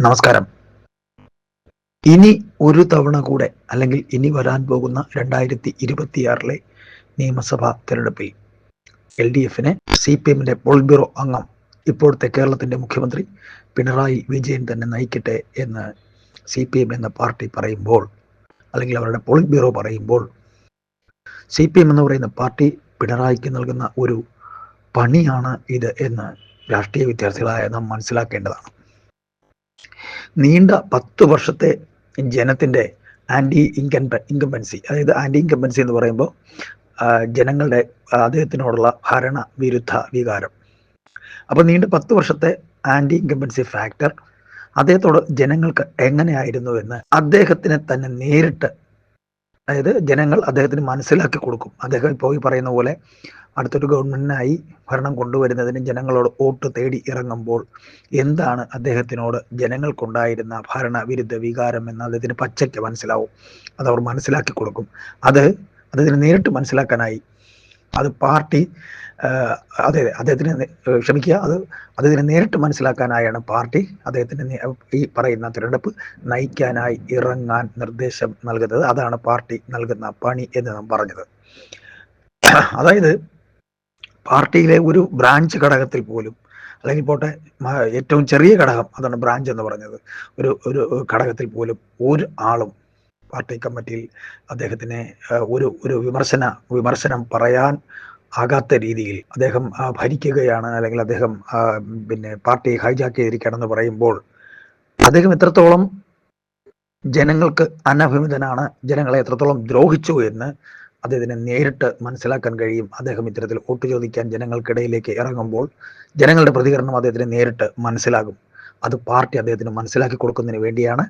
നമസ്കാരം. ഇനി ഒരു തവണ കൂടെ അല്ലെങ്കിൽ ഇനി വരാൻ പോകുന്ന രണ്ടായിരത്തി ഇരുപത്തിയാറിലെ നിയമസഭാ തെരഞ്ഞെടുപ്പിൽ എൽ ഡി എഫിനെ സി പി എമ്മിന്റെ പോൾബ്യൂറോ അംഗം ഇപ്പോഴത്തെ കേരളത്തിന്റെ മുഖ്യമന്ത്രി പിണറായി വിജയൻ തന്നെ നയിക്കട്ടെ എന്ന് സി പി എം എന്ന പാർട്ടി പറയുമ്പോൾ അല്ലെങ്കിൽ അവരുടെ പോളിറ്റ് ബ്യൂറോ പറയുമ്പോൾ സി പി എം എന്ന് പറയുന്ന പാർട്ടി പിണറായിക്ക് നൽകുന്ന ഒരു പണിയാണ് ഇത് എന്ന് രാഷ്ട്രീയ വിദ്യാർത്ഥികളായ നാം മനസ്സിലാക്കേണ്ടതാണ്. നീണ്ട പത്ത് വർഷത്തെ ജനത്തിന്റെ ആന്റി ഇൻകംപ ഇൻകംപൻസി അതായത് ആന്റി ഇൻകംപൻസി എന്ന് പറയുമ്പോൾ ജനങ്ങളുടെ അദ്ദേഹത്തിനോടുള്ള ഭരണ വിരുദ്ധ വികാരം. അപ്പോൾ നീണ്ട പത്ത് വർഷത്തെ ആന്റി ഇൻകംപൻസി ഫാക്ടർ അദ്ദേഹത്തോട് ജനങ്ങൾക്ക് എങ്ങനെയായിരുന്നു എന്ന് അദ്ദേഹത്തിനെ തന്നെ നേരിട്ട് അതായത് ജനങ്ങൾ അദ്ദേഹത്തിന് മനസ്സിലാക്കി കൊടുക്കും. അദ്ദേഹം ഇപ്പോൾ ഈ പറയുന്ന പോലെ അടുത്തൊരു ഗവൺമെന്റിനായി ഭരണം കൊണ്ടുവരുന്നതിന് ജനങ്ങളോട് വോട്ട് തേടി ഇറങ്ങുമ്പോൾ എന്താണ് അദ്ദേഹത്തിനോട് ജനങ്ങൾക്കുണ്ടായിരുന്ന ഭരണവിരുദ്ധ വികാരം എന്ന് അദ്ദേഹത്തിന് പച്ചയ്ക്ക് മനസ്സിലാവും. അത് അവർ മനസ്സിലാക്കി കൊടുക്കും. അത് അദ്ദേഹത്തിന് നേരിട്ട് മനസ്സിലാക്കാനായി അത് പാർട്ടി അതെ അദ്ദേഹത്തിന് ക്ഷമിക്കുക. അത് അദ്ദേഹത്തിന് നേരിട്ട് മനസ്സിലാക്കാനായാണ് പാർട്ടി അദ്ദേഹത്തിന് ഈ പറയുന്ന തിരഞ്ഞെടുപ്പ് നയിക്കാനായി ഇറങ്ങാൻ നിർദ്ദേശം നൽകുന്നത്. അതാണ് പാർട്ടി നൽകുന്ന പണി എന്ന് നാം പറഞ്ഞത്. അതായത് പാർട്ടിയിലെ ഒരു ബ്രാഞ്ച് ഘടകത്തിൽ പോലും അല്ലെങ്കിൽ പോട്ടെ ഏറ്റവും ചെറിയ ഘടകം അതാണ് ബ്രാഞ്ച് എന്ന് പറഞ്ഞത്. ഒരു ഒരു ഘടകത്തിൽ പോലും ഒരു ആളും പാർട്ടി കമ്മിറ്റിയിൽ അദ്ദേഹത്തിനെ ഒരു ഒരു വിമർശന വിമർശനം പറയാൻ ആകാത്ത രീതിയിൽ അദ്ദേഹം ഭരിക്കുകയാണ്. അല്ലെങ്കിൽ അദ്ദേഹം പിന്നെ പാർട്ടി ഹൈജാക്ക് ചെയ്തിരിക്കുകയാണെന്ന് പറയുമ്പോൾ അദ്ദേഹം എത്രത്തോളം ജനങ്ങൾക്ക് അനഭിമിതനാണ് ജനങ്ങളെ എത്രത്തോളം ദ്രോഹിച്ചു എന്ന് അദ്ദേഹത്തിന് നേരിട്ട് മനസ്സിലാക്കാൻ കഴിയും. അദ്ദേഹം ഇത്തരത്തിൽ വോട്ട് ചോദിക്കാൻ ജനങ്ങൾക്കിടയിലേക്ക് ഇറങ്ങുമ്പോൾ ജനങ്ങളുടെ പ്രതികരണം അദ്ദേഹത്തിന് നേരിട്ട് മനസ്സിലാകും. അത് പാർട്ടി അദ്ദേഹത്തിന് മനസ്സിലാക്കി കൊടുക്കുന്നതിന് വേണ്ടിയാണ്.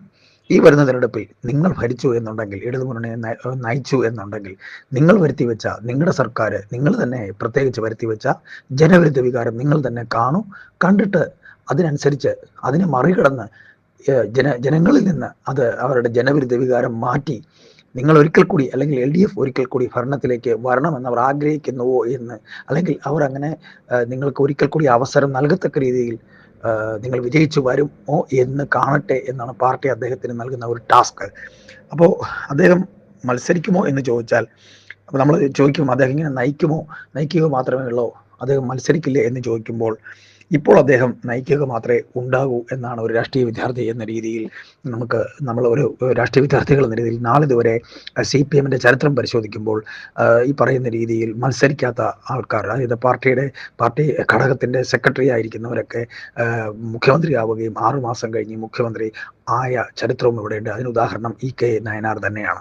ഈ വരുന്ന തിരഞ്ഞെടുപ്പിൽ നിങ്ങൾ ഭരിച്ചു എന്നുണ്ടെങ്കിൽ ഇടതുമുന്നണിയെ മുന്നണിയെ നയിച്ചു എന്നുണ്ടെങ്കിൽ നിങ്ങൾ വരുത്തി വെച്ച നിങ്ങളുടെ സർക്കാർ നിങ്ങൾ തന്നെ പ്രത്യേകിച്ച് വരുത്തി വെച്ച ജനവിരുദ്ധ വികാരം നിങ്ങൾ തന്നെ കാണൂ കണ്ടിട്ട് അതിനനുസരിച്ച് അതിനെ മറികടന്ന് ജന ജനങ്ങളിൽ നിന്ന് അത് അവരുടെ ജനവിരുദ്ധ വികാരം മാറ്റി നിങ്ങൾ ഒരിക്കൽ കൂടി അല്ലെങ്കിൽ എൽ ഡി എഫ് ഒരിക്കൽ കൂടി ഭരണത്തിലേക്ക് വരണമെന്ന് അവർ ആഗ്രഹിക്കുന്നുവോ എന്ന് അല്ലെങ്കിൽ അവർ അങ്ങനെ നിങ്ങൾക്ക് ഒരിക്കൽ കൂടി അവസരം നൽകത്തക്ക രീതിയിൽ നിങ്ങൾ വിജയിച്ചു വരുമോ എന്ന് കാണട്ടെ എന്നാണ് പാർട്ടി അദ്ദേഹത്തിന് നൽകുന്ന ഒരു ടാസ്ക്. അപ്പോൾ അദ്ദേഹം മത്സരിക്കുമോ എന്ന് ചോദിച്ചാൽ അപ്പോൾ നമ്മൾ ചോദിക്കും അദ്ദേഹം ഇങ്ങനെ നയിക്കുമോ? നയിക്കുക മാത്രമേ ഉള്ളൂ അദ്ദേഹം മത്സരിക്കില്ലേ എന്ന് ചോദിക്കുമ്പോൾ ഇപ്പോൾ അദ്ദേഹം നയിക്കുക മാത്രമേ ഉണ്ടാകൂ എന്നാണ് ഒരു രാഷ്ട്രീയ വിദ്യാർത്ഥി എന്ന രീതിയിൽ നമുക്ക് നമ്മൾ ഒരു രാഷ്ട്രീയ വിദ്യാർത്ഥികൾ എന്ന രീതിയിൽ നാളിതുവരെ സി പി എമ്മിന്റെ ചരിത്രം പരിശോധിക്കുമ്പോൾ ഈ പറയുന്ന രീതിയിൽ മത്സരിക്കാത്ത ആൾക്കാർ അതായത് പാർട്ടിയുടെ പാർട്ടി ഘടകത്തിന്റെ സെക്രട്ടറി ആയിരിക്കുന്നവരൊക്കെ മുഖ്യമന്ത്രി മുഖ്യമന്ത്രിയാവുകയും ആറുമാസം കഴിഞ്ഞ് മുഖ്യമന്ത്രി ആയ ചരിത്രവും ഇവിടെയുണ്ട് അതിന് ഉദാഹരണം ഇ കെ നയനാർ തന്നെയാണ്.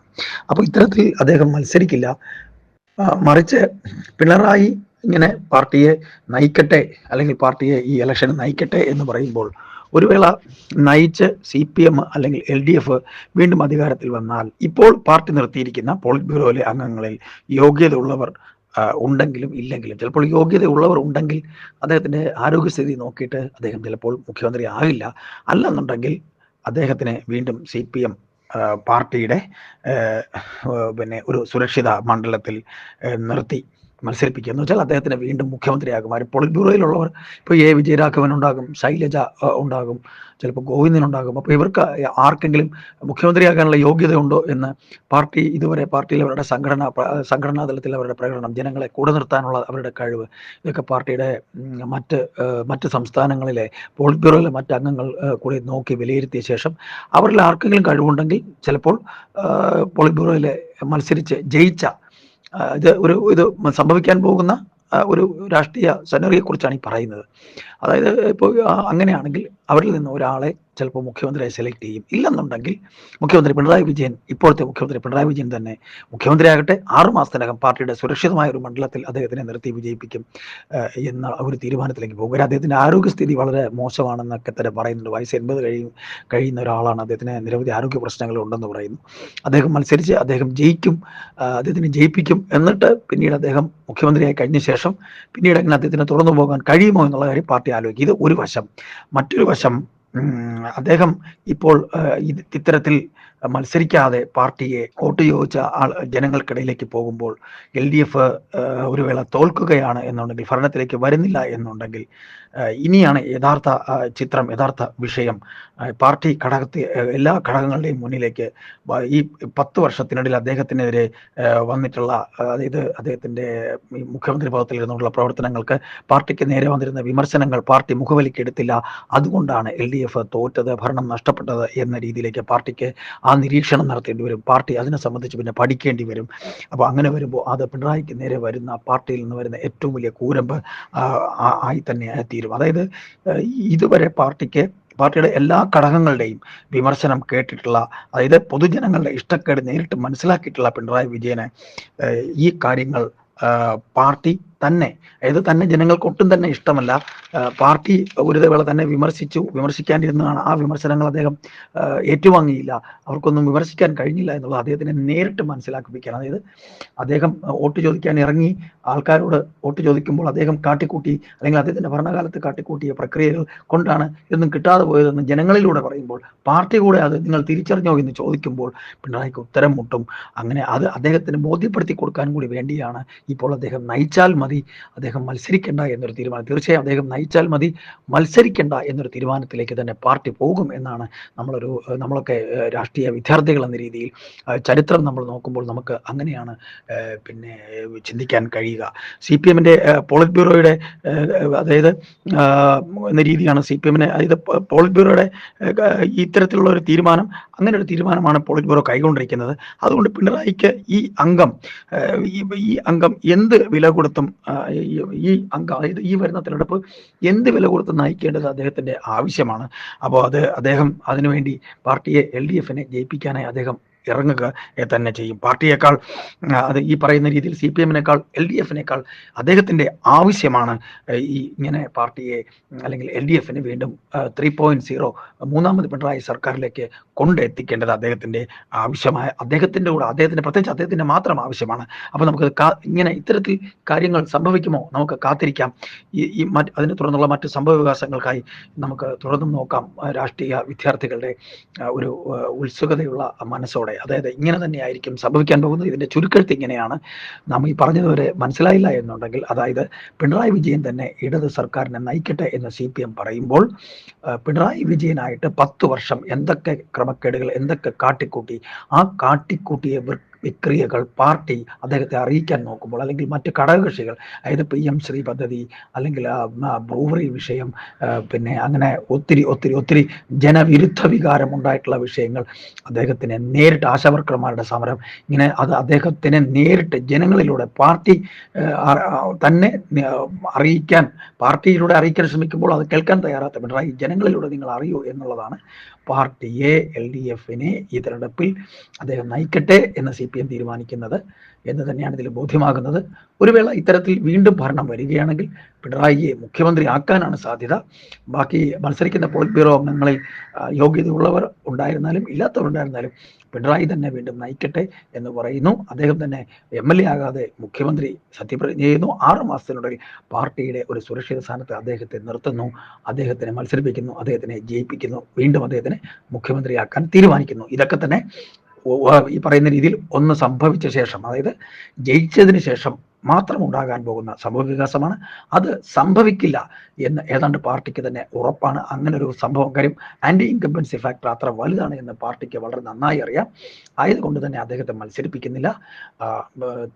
അപ്പോൾ ഇത്തരത്തിൽ അദ്ദേഹം മത്സരിക്കില്ല. മറിച്ച് പിണറായി ഇങ്ങനെ പാർട്ടിയെ നയിക്കട്ടെ അല്ലെങ്കിൽ പാർട്ടിയെ ഈ ഇലക്ഷൻ നയിക്കട്ടെ എന്ന് പറയുമ്പോൾ ഒരു വേള നയിച്ച് സി പി എം അല്ലെങ്കിൽ എൽ ഡി എഫ് വീണ്ടും അധികാരത്തിൽ വന്നാൽ ഇപ്പോൾ പാർട്ടി നിർത്തിയിരിക്കുന്ന പോളിറ്റ് ബ്യൂറോയിലെ അംഗങ്ങളിൽ യോഗ്യത ഉള്ളവർ ഉണ്ടെങ്കിലും ഇല്ലെങ്കിലും ചിലപ്പോൾ യോഗ്യത ഉള്ളവർ ഉണ്ടെങ്കിൽ അദ്ദേഹത്തിന്റെ ആരോഗ്യസ്ഥിതി നോക്കിയിട്ട് അദ്ദേഹം ചിലപ്പോൾ മുഖ്യമന്ത്രി ആകില്ല അല്ലെന്നുണ്ടെങ്കിൽ അദ്ദേഹത്തിന് വീണ്ടും സി പി എം പാർട്ടിയുടെ പിന്നെ ഒരു സുരക്ഷിത മണ്ഡലത്തിൽ നിർത്തി. മത്സരിപ്പിക്കുക എന്ന് വെച്ചാൽ അദ്ദേഹത്തിന് വീണ്ടും മുഖ്യമന്ത്രിയാകും ആര് പൊളിറ്റ് ബ്യൂറോയിലുള്ളവർ ഇപ്പോൾ എ. വിജയരാഘവൻ ഉണ്ടാകും ശൈലജ ഉണ്ടാകും ചിലപ്പോൾ ഗോവിന്ദൻ ഉണ്ടാകും. അപ്പോൾ ഇവർക്ക് ആർക്കെങ്കിലും മുഖ്യമന്ത്രിയാകാനുള്ള യോഗ്യതയുണ്ടോ എന്ന് പാർട്ടി ഇതുവരെ പാർട്ടിയിൽ അവരുടെ സംഘടന സംഘടനാ തലത്തിൽ അവരുടെ പ്രകടനം ജനങ്ങളെ കൂടെ നിർത്താനുള്ള അവരുടെ കഴിവ് ഇതൊക്കെ പാർട്ടിയുടെ മറ്റ് മറ്റ് സംസ്ഥാനങ്ങളിലെ പോളിറ്റ് ബ്യൂറോയിലെ മറ്റ് അംഗങ്ങൾ കൂടി നോക്കി വിലയിരുത്തിയ ശേഷം അവരിൽ ആർക്കെങ്കിലും കഴിവുണ്ടെങ്കിൽ ചിലപ്പോൾ പോളിറ്റ് ബ്യൂറോയിലെ മത്സരിച്ച് ജയിച്ച ഇത് ഒരു ഇത് സംഭവിക്കാൻ പോകുന്ന ഒരു രാഷ്ട്രീയ സെനറിയെ കുറിച്ചാണ് ഈ പറയുന്നത്. അതായത് ഇപ്പോൾ അങ്ങനെയാണെങ്കിൽ അവരിൽ നിന്ന് ഒരാളെ ചിലപ്പോൾ മുഖ്യമന്ത്രിയായി സെലക്ട് ചെയ്യും. ഇല്ലെന്നുണ്ടെങ്കിൽ മുഖ്യമന്ത്രി പിണറായി വിജയൻ ഇപ്പോഴത്തെ മുഖ്യമന്ത്രി പിണറായി വിജയൻ തന്നെ മുഖ്യമന്ത്രിയാകട്ടെ ആറു മാസത്തിനകം പാർട്ടിയുടെ സുരക്ഷിതമായ ഒരു മണ്ഡലത്തിൽ അദ്ദേഹത്തിനെ നിർത്തി വിജയിപ്പിക്കും എന്ന ഒരു തീരുമാനത്തിലേക്ക് പോകും. കാര്യം അദ്ദേഹത്തിന്റെ ആരോഗ്യസ്ഥിതി വളരെ മോശമാണെന്നൊക്കെ തന്നെ പറയുന്നുണ്ട്. വയസ്സ് എൺപത് കഴിയും കഴിയുന്ന ഒരാളാണ് അദ്ദേഹത്തിന് നിരവധി ആരോഗ്യ പ്രശ്നങ്ങൾ ഉണ്ടെന്ന് പറയുന്നു. അദ്ദേഹം മത്സരിച്ച് അദ്ദേഹം ജയിക്കും അദ്ദേഹത്തിന് ജയിപ്പിക്കും എന്നിട്ട് പിന്നീട് അദ്ദേഹം മുഖ്യമന്ത്രിയായി കഴിഞ്ഞ ശേഷം പിന്നീട് അങ്ങനെ അദ്ദേഹത്തിന് തുറന്നു പോകാൻ കഴിയുമോ എന്നുള്ള കാര്യം പാർട്ടി ആലോചിക്കും. ഇത് ഒരു വശം. മറ്റൊരു വശം അദ്ദേഹം ഇപ്പോൾ ഇത്തരത്തിൽ മത്സരിക്കാതെ പാർട്ടിയെ വോട്ട് ചോദിച്ച ആൾ ജനങ്ങൾക്കിടയിലേക്ക് പോകുമ്പോൾ എൽ ഡി എഫ് ഒരു വേള തോൽക്കുകയാണ് എന്നുണ്ടെങ്കിൽ ഭരണത്തിലേക്ക് വരുന്നില്ല എന്നുണ്ടെങ്കിൽ ഇനിയാണ് യഥാർത്ഥ ചിത്രം യഥാർത്ഥ വിഷയം. പാർട്ടി ഘടകത്തെ എല്ലാ ഘടകങ്ങളുടെയും മുന്നിലേക്ക് ഈ പത്ത് വർഷത്തിനിടയിൽ അദ്ദേഹത്തിനെതിരെ വന്നിട്ടുള്ള അതായത് അദ്ദേഹത്തിന്റെ മുഖ്യമന്ത്രി പദത്തിൽ ഇരുന്നുള്ള പ്രവർത്തനങ്ങൾക്ക് പാർട്ടിക്ക് നേരെ വന്നിരുന്ന വിമർശനങ്ങൾ പാർട്ടി മുഖവലിക്കെടുത്തില്ല അതുകൊണ്ടാണ് എൽ ഡി എഫ് തോറ്റത് ഭരണം നഷ്ടപ്പെട്ടത് എന്ന രീതിയിലേക്ക് പാർട്ടിക്ക് ആ നിരീക്ഷണം നടത്തേണ്ടി വരും. പാർട്ടി അതിനെ സംബന്ധിച്ച് പിന്നെ പഠിക്കേണ്ടി വരും. അപ്പോൾ അങ്ങനെ വരുമ്പോൾ അത് പിണറായിക്ക് നേരെ വരുന്ന പാർട്ടിയിൽ നിന്ന് വരുന്ന ഏറ്റവും വലിയ കൂരമ്പ് ആയി തന്നെ തീരും അതായത് ഇതുവരെ പാർട്ടിക്ക് പാർട്ടിയുടെ എല്ലാ ഘടകങ്ങളുടെയും വിമർശനം കേട്ടിട്ടുള്ള അതായത് പൊതുജനങ്ങളുടെ ഇഷ്ടക്കേട് നേരിട്ട് മനസ്സിലാക്കിയിട്ടുള്ള പിണറായി വിജയനെ ഈ കാര്യങ്ങൾ പാർട്ടി തന്നെ അതായത് തന്നെ ജനങ്ങൾക്ക് ഒട്ടും തന്നെ ഇഷ്ടമല്ല. പാർട്ടി ഒരു വേള തന്നെ വിമർശിച്ചു വിമർശിക്കാനിരുന്നതാണ്. ആ വിമർശനങ്ങൾ അദ്ദേഹം ഏറ്റുവാങ്ങിയില്ല. അവർക്കൊന്നും വിമർശിക്കാൻ കഴിഞ്ഞില്ല എന്നുള്ളത് അദ്ദേഹത്തിനെ നേരിട്ട് മനസ്സിലാക്കിപ്പിക്കാൻ. അതായത് അദ്ദേഹം വോട്ട് ചോദിക്കാൻ ഇറങ്ങി ആൾക്കാരോട് വോട്ട് ചോദിക്കുമ്പോൾ അദ്ദേഹം കാട്ടിക്കൂട്ടി അല്ലെങ്കിൽ അദ്ദേഹത്തിന്റെ ഭരണകാലത്ത് കാട്ടിക്കൂട്ടിയ പ്രക്രിയകൾ കൊണ്ടാണ് ഇതൊന്നും കിട്ടാതെ പോയതെന്ന് ജനങ്ങളിലൂടെ പറയുമ്പോൾ പാർട്ടി കൂടെ അത് നിങ്ങൾ തിരിച്ചറിഞ്ഞോ എന്ന് ചോദിക്കുമ്പോൾ പിണറായിക്ക് ഉത്തരം മുട്ടും. അങ്ങനെ അത് അദ്ദേഹത്തിന് ബോധ്യപ്പെടുത്തി കൊടുക്കാൻ കൂടി വേണ്ടിയാണ് ഇപ്പോൾ അദ്ദേഹം നയിച്ചാൽ അദ്ദേഹം മത്സരിക്കേണ്ട എന്നൊരു തീരുമാനം. തീർച്ചയായും അദ്ദേഹം നയിച്ചാൽ മതി. മത്സരിക്കേണ്ട എന്നൊരു തീരുമാനത്തിലേക്ക് തന്നെ പാർട്ടി പോകും എന്നാണ് നമ്മളൊരു നമ്മളൊക്കെ രാഷ്ട്രീയ വിദ്യാർത്ഥികൾ എന്ന രീതിയിൽ ചരിത്രം നമ്മൾ നോക്കുമ്പോൾ നമുക്ക് അങ്ങനെയാണ് പിന്നെ ചിന്തിക്കാൻ കഴിയുക. സി പി എമ്മിന്റെ പോളിറ്റ് ബ്യൂറോയുടെ അതായത് എന്ന രീതിയാണ് സി പി എമ്മിനെ അതായത് പോളിറ്റ് ബ്യൂറോയുടെ ഇത്തരത്തിലുള്ള ഒരു തീരുമാനം അങ്ങനെ ഒരു തീരുമാനമാണ് പോളിറ്റ് ബ്യൂറോ കൈകൊണ്ടിരിക്കുന്നത്. അതുകൊണ്ട് പിണറായിക്ക് ഈ അംഗം ഈ അംഗം എന്ത് വില കൊടുത്തും ഈ അങ്ക അതായത് ഈ വരുന്ന തിരഞ്ഞെടുപ്പ് എന്ത് വില കൊടുത്ത് നയിക്കേണ്ടത് അദ്ദേഹത്തിന്റെ ആവശ്യമാണ്. അപ്പോൾ അത് അദ്ദേഹം അതിനുവേണ്ടി പാർട്ടിയെ എൽ ഡി എഫിനെ ജയിപ്പിക്കാനായി അദ്ദേഹം ഇറങ്ങുക തന്നെ ചെയ്യും. പാർട്ടിയേക്കാൾ അത് ഈ പറയുന്ന രീതിയിൽ സി പി എമ്മിനേക്കാൾ എൽ ഡി എഫിനേക്കാൾ അദ്ദേഹത്തിന്റെ ആവശ്യമാണ് ഈ ഇങ്ങനെ പാർട്ടിയെ അല്ലെങ്കിൽ എൽ ഡി എഫിന് വീണ്ടും ത്രീ പോയിന്റ് സീറോ മൂന്നാമത് പിണറായി സർക്കാരിലേക്ക് കൊണ്ടെത്തിക്കേണ്ടത് അദ്ദേഹത്തിന്റെ ആവശ്യമായ അദ്ദേഹത്തിന്റെ കൂടെ അദ്ദേഹത്തിന്റെ പ്രത്യേകിച്ച് അദ്ദേഹത്തിന്റെ മാത്രം ആവശ്യമാണ്. അപ്പോൾ നമുക്ക് ഇങ്ങനെ ഇത്തരത്തിൽ കാര്യങ്ങൾ സംഭവിക്കുമോ? നമുക്ക് കാത്തിരിക്കാം. ഈ മറ്റ് അതിനെ തുടർന്നുള്ള മറ്റ് സംഭവ വികാസങ്ങൾക്കായി നമുക്ക് തുടർന്നും നോക്കാം. രാഷ്ട്രീയ വിദ്യാർത്ഥികളുടെ ഒരു ഉത്സുകതയുള്ള മനസ്സോടെ. അതായത് ഇങ്ങനെ തന്നെയായിരിക്കും സംഭവിക്കാൻ പോകുന്നത്. ഇതിന്റെ ചുരുക്കെഴുത്ത് ഇങ്ങനെയാണ്. നാം ഈ പറഞ്ഞതുവരെ മനസ്സിലായില്ല എന്നുണ്ടെങ്കിൽ അതായത് പിണറായി വിജയൻ തന്നെ ഇടത് സർക്കാരിനെ നയിക്കട്ടെ എന്ന് സി പി എം പറയുമ്പോൾ പിണറായി വിജയനായിട്ട് പത്ത് വർഷം എന്തൊക്കെ ക്രമക്കേടുകൾ എന്തൊക്കെ കാട്ടിക്കൂട്ടി ആ കാട്ടിക്കൂട്ടിയ വിക്രിയകൾ പാർട്ടി അദ്ദേഹത്തെ അറിയിക്കാൻ നോക്കുമ്പോൾ അല്ലെങ്കിൽ മറ്റ് ഘടകകക്ഷികൾ അതായത് പി എം ശ്രീ പദ്ധതി അല്ലെങ്കിൽ ബ്രൂവറി വിഷയം പിന്നെ അങ്ങനെ ഒത്തിരി ഒത്തിരി ഒത്തിരി ജനവിരുദ്ധ വികാരം ഉണ്ടായിട്ടുള്ള വിഷയങ്ങൾ അദ്ദേഹത്തിന് നേരിട്ട് ആശാവർക്കർമാരുടെ സമരം ഇങ്ങനെ അത് അദ്ദേഹത്തിന് നേരിട്ട് ജനങ്ങളിലൂടെ പാർട്ടി തന്നെ അറിയിക്കാൻ പാർട്ടിയിലൂടെ അറിയിക്കാൻ ശ്രമിക്കുമ്പോൾ അത് കേൾക്കാൻ തയ്യാറാത്ത പിണറായി ജനങ്ങളിലൂടെ നിങ്ങൾ അറിയൂ എന്നുള്ളതാണ് പാർട്ടിയെ എൽ ഡി എഫിനെ ഈ തെരഞ്ഞെടുപ്പിൽ അദ്ദേഹം നയിക്കട്ടെ എന്ന് സി പി എം തീരുമാനിക്കുന്നത്. എന്ന് തന്നെയാണ് ഇതിൽ ബോധ്യമാകുന്നത്. ഒരു വേള ഇത്തരത്തിൽ വീണ്ടും ഭരണം വരികയാണെങ്കിൽ പിണറായിയെ മുഖ്യമന്ത്രി ആക്കാനാണ് സാധ്യത. ബാക്കി മത്സരിക്കുന്ന പോളിറ്റ് ബ്യൂറോ അംഗങ്ങളിൽ യോഗ്യതയുള്ളവർ ഉണ്ടായിരുന്നാലും ഇല്ലാത്തവരുണ്ടായിരുന്നാലും പിണറായി തന്നെ വീണ്ടും നയിക്കട്ടെ എന്ന് പറയുന്നു. അദ്ദേഹം തന്നെ എം എൽ എ ആകാതെ മുഖ്യമന്ത്രി സത്യപ്രതിജ്ഞ ചെയ്യുന്നു. ആറ് മാസത്തിനുള്ളിൽ പാർട്ടിയുടെ ഒരു സുരക്ഷിത സ്ഥാനത്ത് അദ്ദേഹത്തെ നിർത്തുന്നു. അദ്ദേഹത്തിനെ മത്സരിപ്പിക്കുന്നു. അദ്ദേഹത്തിനെ ജയിപ്പിക്കുന്നു. വീണ്ടും അദ്ദേഹത്തിനെ മുഖ്യമന്ത്രിയാക്കാൻ തീരുമാനിക്കുന്നു. ഇതൊക്കെ തന്നെ ഈ പറയുന്ന രീതിയിൽ ഒന്ന് സംഭവിച്ച ശേഷം അതായത് ജയിച്ചതിന് ശേഷം മാത്രം ഉണ്ടാകാൻ പോകുന്ന സംഭവ വികാസമാണ് അത് സംഭവിക്കില്ല എന്ന് ഏതാണ്ട് പാർട്ടിക്ക് തന്നെ ഉറപ്പാണ്. അങ്ങനെ ഒരു സംഭവം കാര്യം ആന്റി ഇൻകംബൻസി ഫാക്ടർ അത്ര വലുതാണ് എന്ന് പാർട്ടിക്ക് വളരെ നന്നായി അറിയാം. ആയതുകൊണ്ട് തന്നെ അദ്ദേഹത്തെ മത്സരിപ്പിക്കുന്നില്ല.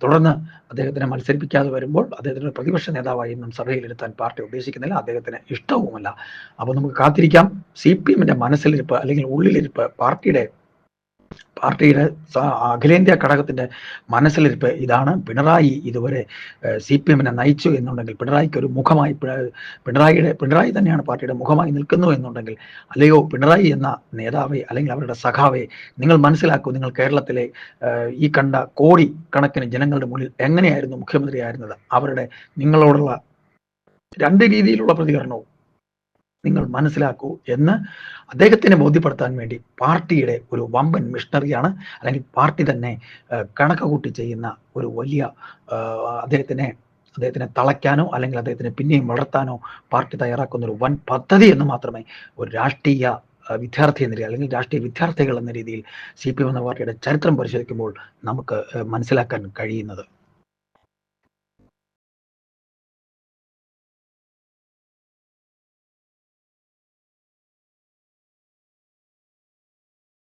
തുടർന്ന് അദ്ദേഹത്തിനെ മത്സരിപ്പിക്കാതെ വരുമ്പോൾ അദ്ദേഹത്തിന് പ്രതിപക്ഷ നേതാവായി ഇന്നും സഭയിലിരുത്താൻ പാർട്ടി ഉദ്ദേശിക്കുന്നില്ല. അദ്ദേഹത്തിന് ഇഷ്ടവുമല്ല. അപ്പോൾ നമുക്ക് കാത്തിരിക്കാം. സി പി എമ്മിന്റെ മനസ്സിലിരിപ്പ് അല്ലെങ്കിൽ ഉള്ളിലിരിപ്പ് പാർട്ടിയുടെ പാർട്ടിയുടെ അഖിലേന്ത്യാ ഘടകത്തിന്റെ മനസ്സിലിരിപ്പ് ഇതാണ്. പിണറായി ഇതുവരെ സി പി എമ്മിനെ നയിച്ചു എന്നുണ്ടെങ്കിൽ പിണറായിക്ക് ഒരു മുഖമായി പിണറായിയുടെ പിണറായി തന്നെയാണ് പാർട്ടിയുടെ മുഖമായി നിൽക്കുന്നു എന്നുണ്ടെങ്കിൽ അല്ലയോ പിണറായി എന്ന നേതാവെ അല്ലെങ്കിൽ അവരുടെ സഖാവെ നിങ്ങൾ മനസ്സിലാക്കൂ നിങ്ങൾ കേരളത്തിലെ ഈ കണ്ട കോടി കണക്കിന് ജനങ്ങളുടെ മുന്നിൽ എങ്ങനെയായിരുന്നു മുഖ്യമന്ത്രിയായിരുന്നത്? അവരുടെ നിങ്ങളോടുള്ള രണ്ട് രീതിയിലുള്ള പ്രതികരണവും നിങ്ങൾ മനസ്സിലാക്കൂ എന്ന് അദ്ദേഹത്തിനെ ബോധ്യപ്പെടുത്താൻ വേണ്ടി പാർട്ടിയുടെ ഒരു വമ്പൻ മിഷണറിയാണ് അല്ലെങ്കിൽ പാർട്ടി തന്നെ കണക്ക് കൂട്ടി ചെയ്യുന്ന ഒരു വലിയ അദ്ദേഹത്തിനെ അദ്ദേഹത്തിനെ തളയ്ക്കാനോ അല്ലെങ്കിൽ അദ്ദേഹത്തിനെ പിന്നെയും വളർത്താനോ പാർട്ടി തയ്യാറാക്കുന്ന ഒരു വൻ പദ്ധതി എന്ന് മാത്രമേ ഒരു രാഷ്ട്രീയ വിദ്യാർത്ഥി എന്ന രീതിയിൽ അല്ലെങ്കിൽ രാഷ്ട്രീയ വിദ്യാർത്ഥികൾ എന്ന രീതിയിൽ സി പി എം എന്ന പാർട്ടിയുടെ ചരിത്രം പരിശോധിക്കുമ്പോൾ നമുക്ക് മനസ്സിലാക്കാൻ കഴിയുന്നത്.